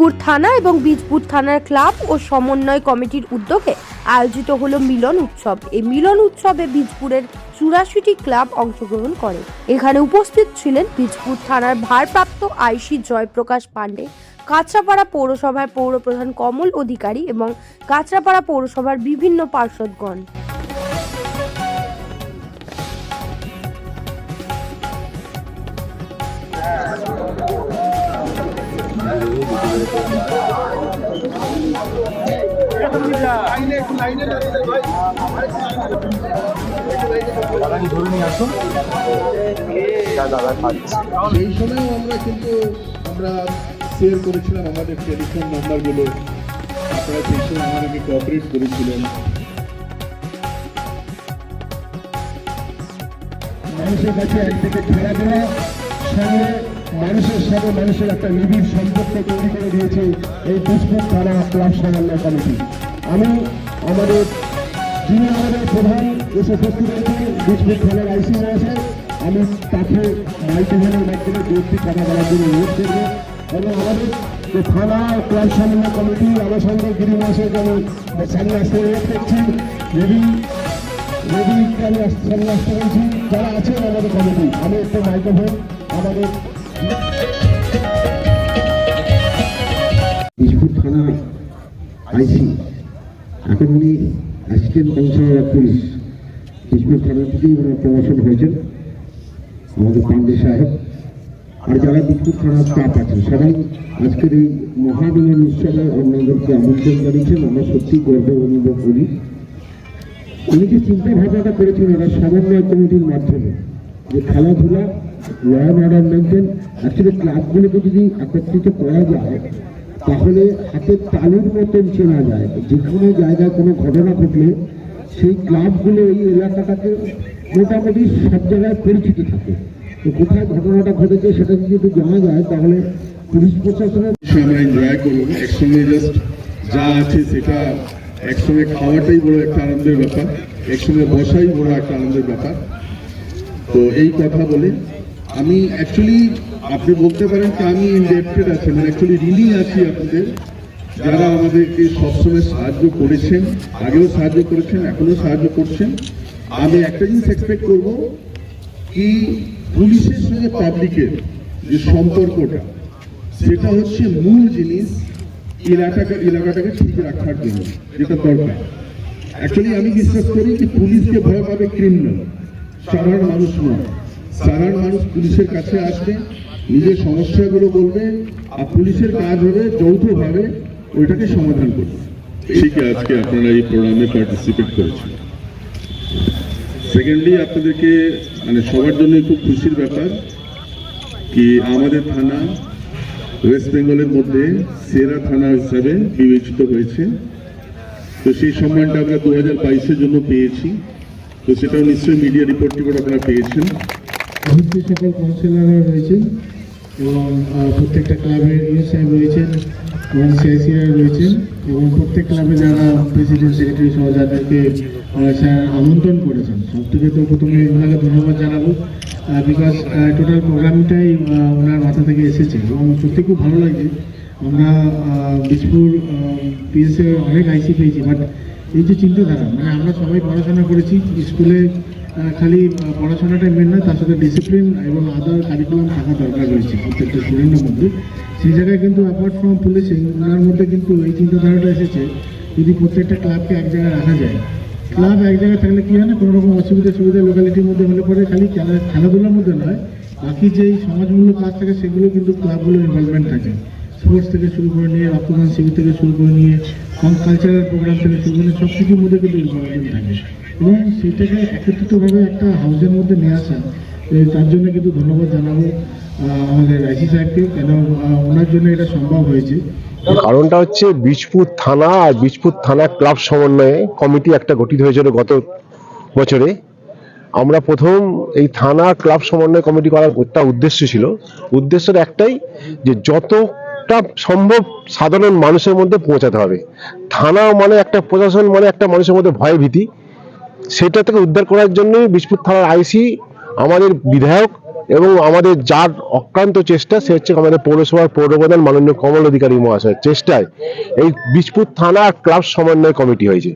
বীজপুর থানা এবং বীজপুর থানার ক্লাব ও সমন্বয় কমিটির উদ্যোগে আয়োজিত হলো মিলন উৎসব। এই মিলন উৎসবে বীজপুরের চুরাশিটি ক্লাব অংশগ্রহণ করে। এখানে উপস্থিত ছিলেন বীজপুর থানার ভারপ্রাপ্ত আইসি জয়প্রকাশ পাণ্ডে, কাঁচরাপাড়া পৌরসভার পৌরপ্রধান কমল অধিকারী এবং কাঁচরাপাড়া পৌরসভার বিভিন্ন পার্ষদগণ সেই সময়ও আমরা কিন্তু আমরা শেয়ার করেছিলাম আমাদের টেলিফোন নাম্বারগুলো আপনারা সেই সময় আমাদেরকে কোঅপারেট করেছিলেন। মানুষের কাছে একদিকে খেলাধুলা সঙ্গে মানুষের সঙ্গে মানুষের একটা নিবিড় সম্পর্ক তৈরি করে দিয়েছে এই বিস্কুট থানা ক্লাব সমন্বয় কমিটি। আমি আমাদের যিনি আমাদের প্রধান এসে উপস্থিত হয়েছেন বিস্কুট থানার আইসি আছে আমি তাকে মাইক্রোফোনের মাধ্যমে দু একটি কথা বলার জন্য অনুরোধ করব। এবং আমাদের যে থানা ক্লাব সমন্বয় কমিটি আমার সঙ্গে গিরি মাসের আমি সামনে আসতে অনুরোধ করছি রবি আমি সামনে আসতে বলছি যারা আছেন আমাদের কমিটি, আমি একটু মাইক্রোফোন আমাদের আইসি এখন উনি অ্যাসিস্ট্যান্ট কমিশনার অফ পুলিশ। থেকেই প্রমোশন হয়েছেন আমাদের সাহেব, আর যারা থানার স্টাফ আছেন সবাই আজকের এই মহামিলন উৎসবে অন্যদেরকে আমন্ত্রণ জানিয়েছেন। আমরা সত্যি গর্ব অনুভব করি। উনি যে চিন্তা ভাবনাটা করেছেন ওরা সমন্বয় কমিটির মাধ্যমে, যে খেলাধুলা অ্যান্ড অর্ডার মেনটেন অ্যাকচুয়ালি ক্লাবগুলোকে যদি একত্রিত করা যায়, তাহলে হাতের তালুর মতন চেনা যায়। যে কোনো জায়গায় কোনো ঘটনা ঘটলে সেই ক্লাবগুলো এই এলাকাটাকে মোটামুটি সব জায়গায় পরিচিত থাকে। তো কোথায় ঘটনাটা ঘটেছে সেটা যদি একটু জানা যায়, তাহলে পুলিশ প্রশাসনের আমরা এনজয় করব একসঙ্গে জাস্ট যা আছে সেটা একসঙ্গে খাওয়াটাই বড় একটা আনন্দের ব্যাপার, একসঙ্গে বসাই বড় একটা আনন্দের ব্যাপার। তো এই কথা বলে আমি অ্যাকচুয়ালি আপনি বলতে পারেন যে আমি ইনডেপ্টেড আছি মানে অ্যাকচুয়ালি ঋণী আছি আপনাদের। যারা আমাদেরকে সবসময় সাহায্য করেছেন, আগেও সাহায্য করেছেন, এখনও সাহায্য করছেন। আমি একটা জিনিস এক্সপেক্ট করব কি পুলিশের সঙ্গে পাবলিকের যে সম্পর্কটা, সেটা হচ্ছে মূল জিনিস এলাকাটা, এলাকাটাকে ঠিক রাখার জন্য, যেটা দরকার। অ্যাকচুয়ালি আমি বিশ্বাস করি যে পুলিশকে ভয় পাবে ক্রিমিনাল সাধারণ মানুষ নয়। সাধারণ মানুষ পুলিশের কাছে আসবে, নিজের সমস্যাগুলো বলবে, আর পুলিশের কাজ হবে যৌথভাবে ওইটাকে সমাধান করবে ঠিক আজকে আপনারা এই প্রোগ্রামে পার্টিসিপেট করেছেন। সেকেন্ডলি আপনাদেরকে মানে সবার জন্য খুব খুশির ব্যাপার কি আমাদের থানা ওয়েস্ট বেঙ্গলের মধ্যে সেরা থানা হিসাবে বিবেচিত হয়েছে। তো সেই সম্মানটা আমরা দু হাজার বাইশের জন্য পেয়েছি। তো সেটাও নিশ্চয়ই মিডিয়া রিপোর্ট টিপোর্ট আপনারা পেয়েছেন। উপস্থিত সকল কাউন্সিলররা রয়েছেন এবং প্রত্যেকটা ক্লাবের ইউ সাহেব রয়েছেন এবং সিআইসিরা রয়েছেন এবং প্রত্যেক ক্লাবে যারা প্রেসিডেন্ট সেক্রেটারি সহ যাদেরকে স্যার আমন্ত্রণ করেছেন। সব থেকে তো প্রথমে ওনাকে ধন্যবাদ জানাব বিকজ টোটাল প্রোগ্রামটাই ওনার মাথা থেকে এসেছে এবং সত্যি খুব ভালো লাগছে। আমরা আহ, পিএসএ অনেক আইসি পেয়েছি বাট এই যে চিন্তাধারা মানে আমরা সবাই পড়াশোনা করেছি স্কুলে খালি পড়াশোনাটাই মেন নয়, তার সাথে ডিসিপ্লিন এবং আদার কারিকুলাম থাকা দরকার রয়েছে, প্রত্যেকটা স্টুডেন্টের মধ্যে। সেই জায়গায় কিন্তু অ্যাপার্ট ফ্রম পুলিশিং ওনার মধ্যে কিন্তু এই চিন্তাধারাটা এসেছে, যদি প্রত্যেকটা ক্লাবকে এক জায়গায় রাখা যায়। ক্লাব এক জায়গায় থাকলে কী হয় না, কোনো রকম অসুবিধা সুবিধা লোকালিটির মধ্যে হলে পরে খালি খেলা খেলাধুলার মধ্যে নয়, বাকি যেই সমাজমূলক কাজ থাকে সেগুলো কিন্তু ক্লাবগুলোর ইনভলভমেন্ট থাকে। স্পোর্টস থেকে শুরু করে নিয়ে, রক্তদান শিবির থেকে শুরু করে নিয়ে কালচারাল প্রোগ্রাম থেকে শুরু করে সব কিছুর মধ্যে কিন্তু ইনভলভমেন্ট থাকে। এবং সেটাকে একত্রিতভাবে একটা হাউসের মধ্যে নিয়ে আসা। এ, তার জন্য কিন্তু ধন্যবাদ জানাব আমাদের আইসি সাহেবকে কেন ওনার জন্য এটা সম্ভব হয়েছে। কারণটা হচ্ছে বীজপুর থানা আর বীজপুর থানা ক্লাব সমন্বয়ে কমিটি একটা গঠিত হয়েছিল গত বছরে। আমরা প্রথম এই থানা ক্লাব সমন্বয় কমিটি করার একটা উদ্দেশ্য ছিল। উদ্দেশ্যটা একটাই যে যতটা সম্ভব সাধারণ মানুষের মধ্যে পৌঁছাতে হবে। থানা মানে একটা প্রশাসন মানে একটা মানুষের মধ্যে ভয় ভীতি সেটা থেকে উদ্ধার করার জন্যই বীজপুর থানার আইসি আমাদের বিধায়ক এবং আমাদের যার অক্লান্ত চেষ্টা, সে হচ্ছে আমাদের পৌরসভার পৌরপ্রধান মাননীয় কমল অধিকারী মহাশয়ের চেষ্টায় এই বীজপুর থানা আর ক্লাব সমন্বয় কমিটি হয়েছে।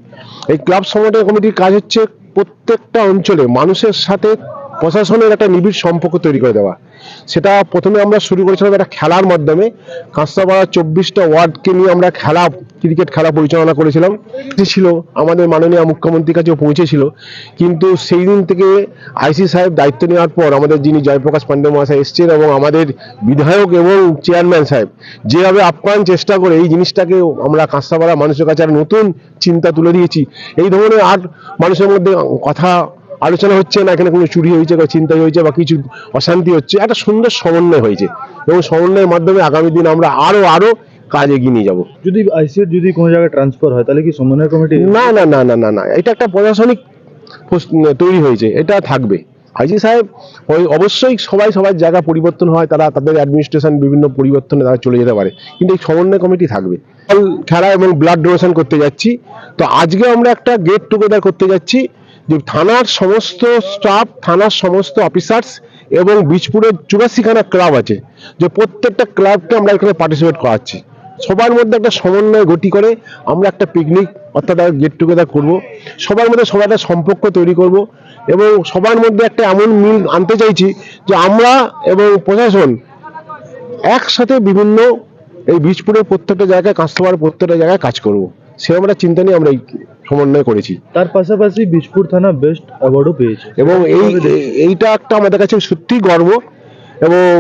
এই ক্লাব সমন্বয় কমিটির কাজ হচ্ছে প্রত্যেকটা অঞ্চলে মানুষের সাথে প্রশাসনের একটা নিবিড় সম্পর্ক তৈরি করে দেওয়া। সেটা প্রথমে আমরা শুরু করেছিলাম একটা খেলার মাধ্যমে। কাঁচরাপাড়া চব্বিশটা ওয়ার্ডকে নিয়ে আমরা খেলা, ক্রিকেট খেলা পরিচালনা করেছিলাম। ছিল আমাদের মাননীয় মুখ্যমন্ত্রীর কাছেও পৌঁছেছিল। কিন্তু সেই দিন থেকে আইসি সাহেব দায়িত্ব নেওয়ার পর আমাদের যিনি জয়প্রকাশ পান্ডে মহাশয় এসছেন এবং আমাদের বিধায়ক এবং চেয়ারম্যান সাহেব, যেভাবে আপ্যায়ন চেষ্টা করে এই জিনিসটাকে আমরা কাঁচরাপাড়া মানুষের কাছে একটা নতুন চিন্তা তুলে দিয়েছি। এই ধরনের আর মানুষের মধ্যে কথা আলোচনা হচ্ছে না এখানে কোনো চুরি হয়েছে বা চিন্তা হয়েছে বা কিছু অশান্তি হচ্ছে একটা সুন্দর সমন্বয় হয়েছে। এবং সমন্বয়ের মাধ্যমে আগামী দিন আমরা আরও আরও কাজ এগিয়ে নিয়ে যাব। যদি আইসিএর যদি কোনো জায়গায় ট্রান্সফার হয় তাহলে কি সমন্বয় কমিটি না না না না না না। এটা একটা প্রশাসনিক তৈরি হয়েছে। এটা থাকবে। আইজি সাহেব ওই অবশ্যই সবাই সবার জায়গা পরিবর্তন হয় তারা তাদের অ্যাডমিনিস্ট্রেশন বিভিন্ন পরিবর্তনে তারা চলে যেতে পারে। কিন্তু এই সমন্বয় কমিটি থাকবে। খেলা এবং ব্লাড ডোনেশন করতে যাচ্ছি। তো আজকে আমরা একটা গেট টুগেদার করতে যাচ্ছি। যে থানার সমস্ত স্টাফ থানার সমস্ত অফিসার্স এবং বীজপুরের চুরাশিখানা ক্লাব আছে, যে প্রত্যেকটা ক্লাবকে আমরা এখানে পার্টিসিপেট করাচ্ছি। সবার মধ্যে একটা সমন্বয় গতি করে আমরা একটা পিকনিক অর্থাৎ গেট টুগেদার করব। সবার মধ্যে সবার একটা সম্পর্ক তৈরি করব এবং সবার মধ্যে একটা এমন মিল আনতে চাইছি যে আমরা এবং প্রশাসন একসাথে বিভিন্ন এই বীজপুরের প্রত্যেকটা জায়গায় কাস্টমার প্রত্যেকটা জায়গায় কাজ করব। সে আমরা চিন্তা নিয়ে আমরা এই সমন্বয় করেছি। তার পাশাপাশি বীজপুর থানা বেস্ট অ্যাওয়ার্ডও পেয়েছে। এবং এই এইটা একটা আমাদের কাছে সত্যি গর্ব। এবং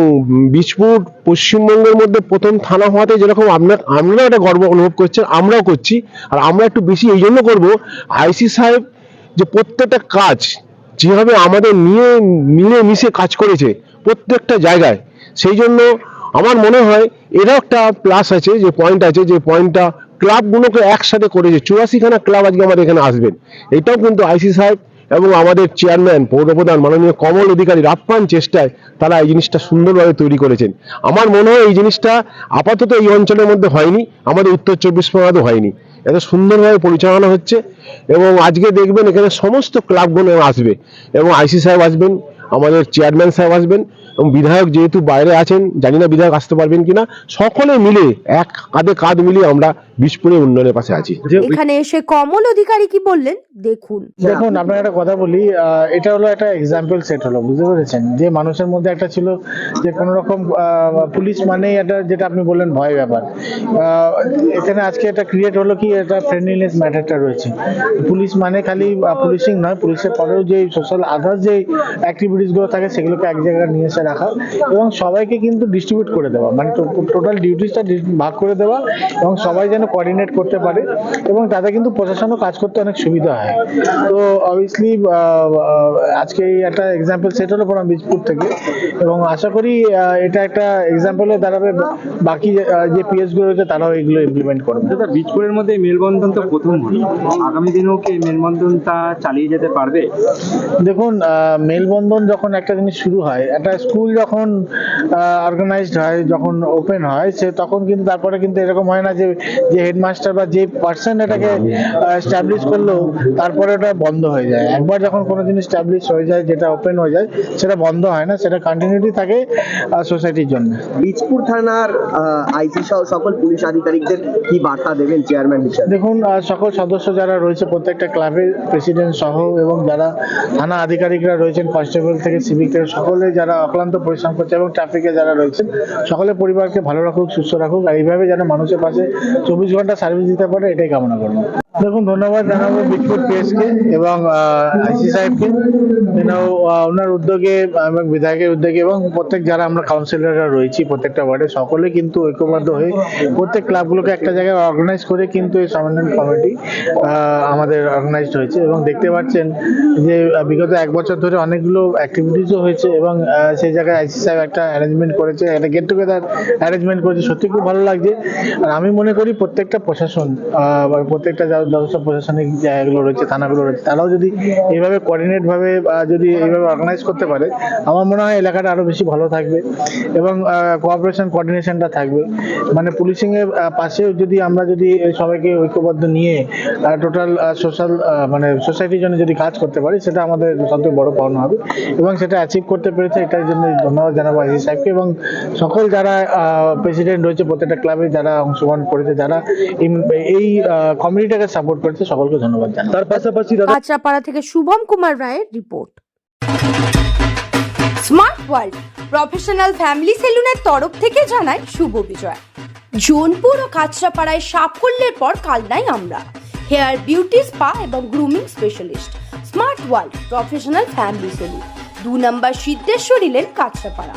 বীজপুর পশ্চিমবঙ্গের মধ্যে প্রথম থানা হওয়াতে যেরকম আপনার আপনারাও একটা গর্ব অনুভব করছেন আমরাও করছি। আর আমরা একটু বেশি এই জন্য করব আইসি সাহেব যে প্রত্যেকটা কাজ যেভাবে আমাদের নিয়ে মিলে মিশে কাজ করেছে প্রত্যেকটা জায়গায় সেই জন্য আমার মনে হয় এরও একটা প্লাস আছে যে পয়েন্ট আছে যে পয়েন্টটা ক্লাবগুলোকে একসাথে করেছে। চুরাশিখানা ক্লাব আজকে আমাদের এখানে আসবেন। এটাও কিন্তু আইসি সাহেব এবং আমাদের চেয়ারম্যান, পৌরপ্রধান, মাননীয় কমল অধিকারীর আপ্যায়ন চেষ্টায় তারা এই জিনিসটা সুন্দরভাবে তৈরি করেছেন। আমার মনে হয় এই জিনিসটা আপাতত এই অঞ্চলের মধ্যে হয়নি, আমাদের উত্তর চব্বিশ পরগনাতে হয়নি। এত সুন্দরভাবে পরিচালনা হচ্ছে এবং আজকে দেখবেন এখানে সমস্ত ক্লাবগুলো আসবে এবং আইসি সাহেব আসবেন, আমাদের চেয়ারম্যান সাহেব আসবেন এবং বিধায়ক যেহেতু বাইরে আছেন, জানি না বিধায়ক আসতে পারবেন কিনা, সকলে মিলে এক কাঁধে কাঁধ মিলিয়ে আমরা বিষপুরে উন্নয়নের পাশে আছি। এখানে এসে কমল অধিকারী কি বললেন? দেখুন। দেখুন আপনার একটা কথা বলি এটা হলো একটা এক্সাম্পল সেট হলো বুঝতে পেরেছেন? যে মানুষের মধ্যে একটা ছিল যে কোনো রকম পুলিশ মানেই একটা যেটা আপনি বললেন ভয় ব্যাপার। এখানে আজকে এটা ক্রিয়েট হলো কি এটা ফ্রেন্ডলিনেস ম্যাটারটা রয়েছে। পুলিশ মানে খালি পুলিশিং নয় পুলিশের পরেও যে সোশ্যাল আদার্স যে অ্যাক্টিভিটিসগুলো থাকে সেগুলোকে এক জায়গায় নিয়ে এসে রাখা এবং সবাইকে কিন্তু ডিস্ট্রিবিউট করে দেওয়া। মানে টোটাল ডিউটিসটা ভাগ করে দেওয়া এবং সবাই যেন কোঅর্ডিনেট করতে পারে এবং তাতে কিন্তু প্রশাসনও কাজ করতে অনেক সুবিধা হয়। তো অবভিয়াসলি আজকে এই একটা এক্সাম্পল সেট হলো পুরো বীজপুর থেকে এবং আশা করি এটা একটা এক্সাম্পলে দাঁড়াবে। বাকি যে পিএসগুলো রয়েছে তারাও এগুলো ইমপ্লিমেন্ট করবে। দাদা বীজপুরের মধ্যে মেলবন্ধন তো প্রথম হলো। আগামী দিনেও কি মেলবন্ধনটা চালিয়ে যেতে পারবে? দেখুন মেলবন্ধন যখন একটা জিনিস শুরু হয় একটা স্কুল যখন অর্গানাইজড হয় যখন ওপেন হয় সে তখন কিন্তু তারপরে কিন্তু এরকম হয় না যে যে হেডমাস্টার বা যে পার্সন এটাকে স্ট্যাবলিশ করল তারপরে ওটা বন্ধ হয়ে যায়। একবার যখন কোনো জিনিস স্ট্যাবলিশ হয়ে যায় যেটা ওপেন হয়ে যায় সেটা বন্ধ হয় না সেটা কন্টিনিউটি থাকে সোসাইটির জন্য। বীজপুর থানার আইসি সহ সকল পুলিশ আধিকারিকদের কি বার্তা দেবেন চেয়ারম্যান হিসেবে? দেখুন সকল সদস্য যারা রয়েছে প্রত্যেকটা ক্লাবের প্রেসিডেন্ট সহ এবং যারা থানা আধিকারিকরা রয়েছেন কনস্টেবল থেকে সিভিক থেকে সকলে যারা অক্লান্ত পরিশ্রম করছে এবং ট্রাফিকে যারা রয়েছেন সকলে পরিবারকে ভালো রাখুক সুস্থ রাখুক আর এইভাবে যেন মানুষের পাশে চব্বিশ ঘণ্টা সার্ভিস দিতে পারে এটাই কামনা করব। দেখুন, ধন্যবাদ জানাব বিটফুট পিএসকে এবং আইসি সাহেবকে। ওনার উদ্যোগে এবং বিধায়কের উদ্যোগে এবং প্রত্যেক যারা আমরা কাউন্সিলররা রয়েছি প্রত্যেকটা ওয়ার্ডে, সকলে কিন্তু ঐক্যবদ্ধ হয়ে প্রত্যেক ক্লাবগুলোকে একটা জায়গায় অর্গানাইজ করে কিন্তু এই সমন্বয় কমিটি আমাদের অর্গানাইজড হয়েছে। এবং দেখতে পাচ্ছেন যে বিগত এক বছর ধরে অনেকগুলো অ্যাক্টিভিটিসও হয়েছে এবং সেই জায়গায় আইসি সাহেব একটা অ্যারেঞ্জমেন্ট করেছে, একটা গেট টুগেদার অ্যারেঞ্জমেন্ট করেছে। সত্যি খুব ভালো লাগছে। আর আমি মনে করি প্রত্যেকটা প্রশাসন প্রত্যেকটা যত প্রশাসনিক জায়গাগুলো রয়েছে, থানাগুলো রয়েছে, তারাও যদি এইভাবে কোঅর্ডিনেট ভাবে যদি এইভাবে অর্গানাইজ করতে পারে, আমার মনে হয় এলাকাটা আরও বেশি ভালো থাকবে এবং কোঅপারেশন কোঅর্ডিনেশনটা থাকবে। মানে পুলিশিং এর পাশেও যদি আমরা যদি সবাইকে ঐক্যবদ্ধ নিয়ে টোটাল সোশ্যাল মানে সোসাইটির জন্য যদি কাজ করতে পারি, সেটা আমাদের সবথেকে বড় পাওনা হবে এবং সেটা অ্যাচিভ করতে পেরেছে, এটার জন্য ধন্যবাদ জানাব আইসি সাহেবকে এবং সকল যারা প্রেসিডেন্ট রয়েছে, প্রত্যেকটা ক্লাবে যারা অংশগ্রহণ করেছে, যারা এই- কমিউনিটিটাকে সাপোর্ট করেছে সকলকে ধন্যবাদ জানাই। তার পাশাপাশি কাঁচরাপাড়া থেকে শুভম কুমার রায়ের report. Smart world professional family সেলুনের তরফ থেকে জানাই শুভ বিজয়। জোনপুর ও কাঁচরাপাড়ায় সাফল্যের পর কালনাই আমরা। হেয়ার বিউটি স্পা এবং grooming specialist smart world professional family salon. দু নম্বর সিদ্ধেশ্বরী লেন কাঁচরাপাড়া।